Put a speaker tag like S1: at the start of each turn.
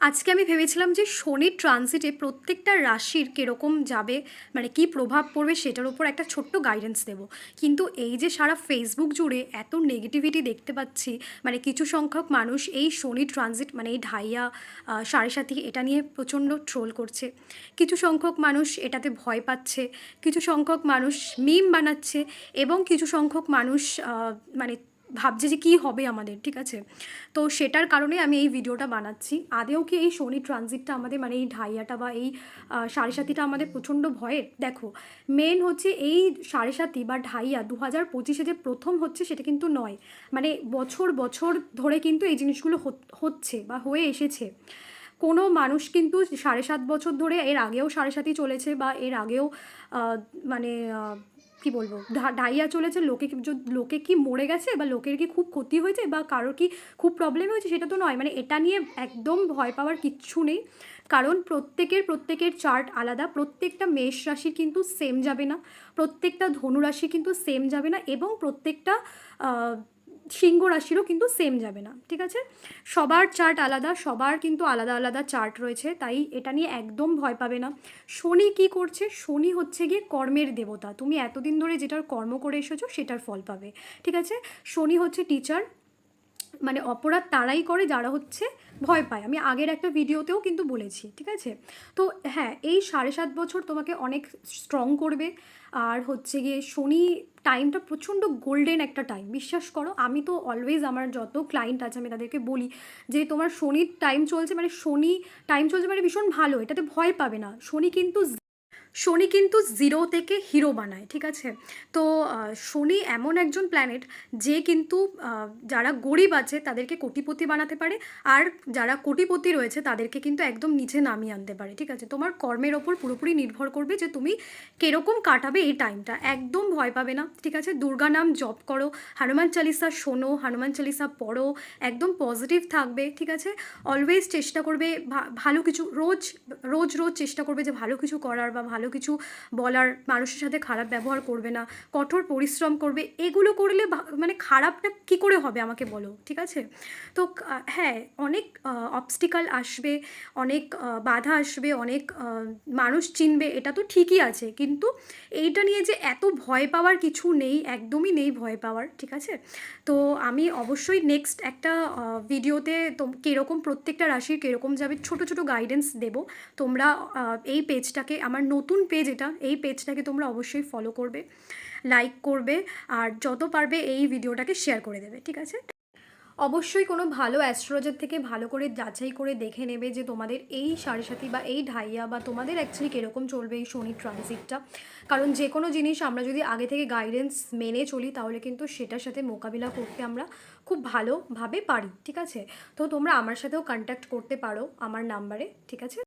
S1: আজকে আমি ভেবেছিলাম যে শনির ট্রানজিটে প্রত্যেকটা রাশির কীরকম যাবে মানে কি প্রভাব পড়বে সেটার উপর একটা ছোট্ট গাইডেন্স দেবো। কিন্তু এই যে সারা ফেসবুক জুড়ে এত নেগেটিভিটি দেখতে পাচ্ছি মানে কিছু সংখ্যক মানুষ এই শনি ট্রানজিট মানে এই ঢাইয়া সাড়ে সাথী এটা নিয়ে প্রচণ্ড ট্রোল করছে। কিছু সংখ্যক মানুষ এটাতে ভয় পাচ্ছে, কিছু সংখ্যক মানুষ মিম বানাচ্ছে এবং কিছু সংখ্যক মানুষ মানে ভাবছে যে কী হবে আমাদের, ঠিক আছে? তো সেটার কারণে আমি এই ভিডিওটা বানাচ্ছি। আদেও কি এই শনি ট্রানজিটটা আমাদের মানে এই ঢাইয়াটা বা এই সাড়ে সাতিটা আমাদের প্রচণ্ড ভয়ের? দেখো মেন হচ্ছে এই সাড়ে সাতি বা ঢাইয়া দু হাজার পঁচিশে যে প্রথম হচ্ছে সেটা কিন্তু নয়। মানে বছর বছর ধরে কিন্তু এই জিনিসগুলো হচ্ছে বা হয়ে এসেছে। কোনো মানুষ কিন্তু সাড়ে সাত বছর ধরে এর আগেও সাড়ে সাতই চলেছে বা এর আগেও মানে কি বলব? ডাইয়া চলেছে, লোকে লোকে কি মরে গেছে বা লোকের কি খুব ক্ষতি হয়েছে বা কারোর কি খুব প্রবলেম হয়েছে সেটা তো নয়। মানে এটা নিয়ে একদম ভয় পাওয়ার কিচ্ছু নেই। কারণ প্রত্যেকের প্রত্যেকের চার্ট আলাদা। প্রত্যেকটা মেষ রাশির কিন্তু সেম যাবে না। প্রত্যেকটা ধনুরাশি কিন্তু সেম যাবে না এবং প্রত্যেকটা সিংহ রাশিরও কিন্তু সেম যাবে না, ঠিক আছে? সবার চার্ট আলাদা, সবার কিন্তু আলাদা আলাদা চার্ট রয়েছে, তাই এটা নিয়ে একদম ভয় পাবে না। শনি কি করছে? শনি হচ্ছে গিয়ে কর্মের দেবতা, তুমি এতদিন ধরে যেটার কর্ম করে এসেছ, সেটার ফল পাবে, ঠিক আছে? শনি হচ্ছে টিচার মানে অপরাধ তারাই করে যারা হচ্ছে ভয় পায়। আমি আগের একটা ভিডিওতেও কিন্তু বলেছি, ঠিক আছে? তো হ্যাঁ এই সাড়ে সাত বছর তোমাকে অনেক স্ট্রং করবে। আর হচ্ছে গিয়ে শনি টাইমটা প্রচণ্ড গোল্ডেন একটা টাইম বিশ্বাস করো। আমি তো অলওয়েজ আমার যত ক্লায়েন্ট আছে, আমি তাদেরকে বলি যে তোমার শনির টাইম চলছে মানে শনি টাইম চলছে মানে ভীষণ ভালো, এটাতে ভয় পাবে না। শনি কিন্তু শনি কিন্তু জিরো থেকে হিরো বানায়, ঠিক আছে? তো শনি এমন একজন প্ল্যানেট যে কিন্তু যারা গরিব আছে তাদেরকে কোটিপতি বানাতে পারে আর যারা কোটিপতি রয়েছে তাদেরকে কিন্তু একদম নিচে নামিয়ে আনতে পারে, ঠিক আছে? তোমার কর্মের ওপর পুরোপুরি নির্ভর করবে যে তুমি কীরকম কাটাবে এই টাইমটা একদম ভয় পাবে না, ঠিক আছে? দুর্গা নাম জপ করো, হনুমান চালিসা শোনো, হনুমান চালিসা পড়ো, একদম পজিটিভ থাকবে, ঠিক আছে? অলওয়েজ চেষ্টা করবে ভালো কিছু, রোজ রোজ রোজ চেষ্টা করবে যে ভালো কিছু করার বা ভালো কিছু বলার, মানুষের সাথে খারাপ ব্যবহার করবে না, কঠোর পরিশ্রম করবে, এগুলো করলে মানে খারাপটা কি করে হবে আমাকে বলো, ঠিক আছে? তো হ্যাঁ অনেক অবস্টিকাল আসবে, অনেক বাধা আসবে, অনেক মানুষ চিনবে, এটা তো ঠিকই আছে, কিন্তু এইটা নিয়ে যে এত ভয় পাওয়ার কিছু নেই, একদমই নেই ভয় পাওয়ার, ঠিক আছে? তো আমি অবশ্যই নেক্সট একটা ভিডিওতে তো কীরকম প্রত্যেকটা রাশির কীরকম যাবে ছোট ছোট গাইডেন্স দেব, তোমরা এই পেজটাকে আমার নতুন পেজ এটা, এই পেজটাকে তোমরা অবশ্যই ফলো করবে লাইক করবে, আর যত পারবে এই ভিডিওটাকে শেয়ার করে দেবে, ঠিক আছে? অবশ্যই কোনো ভালো অ্যাস্ট্রোলজার থেকে ভালো করে যাচাই করে দেখে নেবে যে তোমাদের এই সাড়ে সাথী বা এই ঢাইয়া বা তোমাদের অ্যাকচুয়ালি কীরকম চলবে এই শনি ট্রানজিটটা কারণ যে কোনো জিনিস আমরা যদি আগে থেকে গাইডেন্স মেনে চলি, তাহলে কিন্তু সেটার সাথে মোকাবিলা করতে আমরা খুব ভালোভাবে পারি, ঠিক আছে? তো তোমরা আমার সাথেও কন্ট্যাক্ট করতে পারো আমার নাম্বারে ঠিক আছে?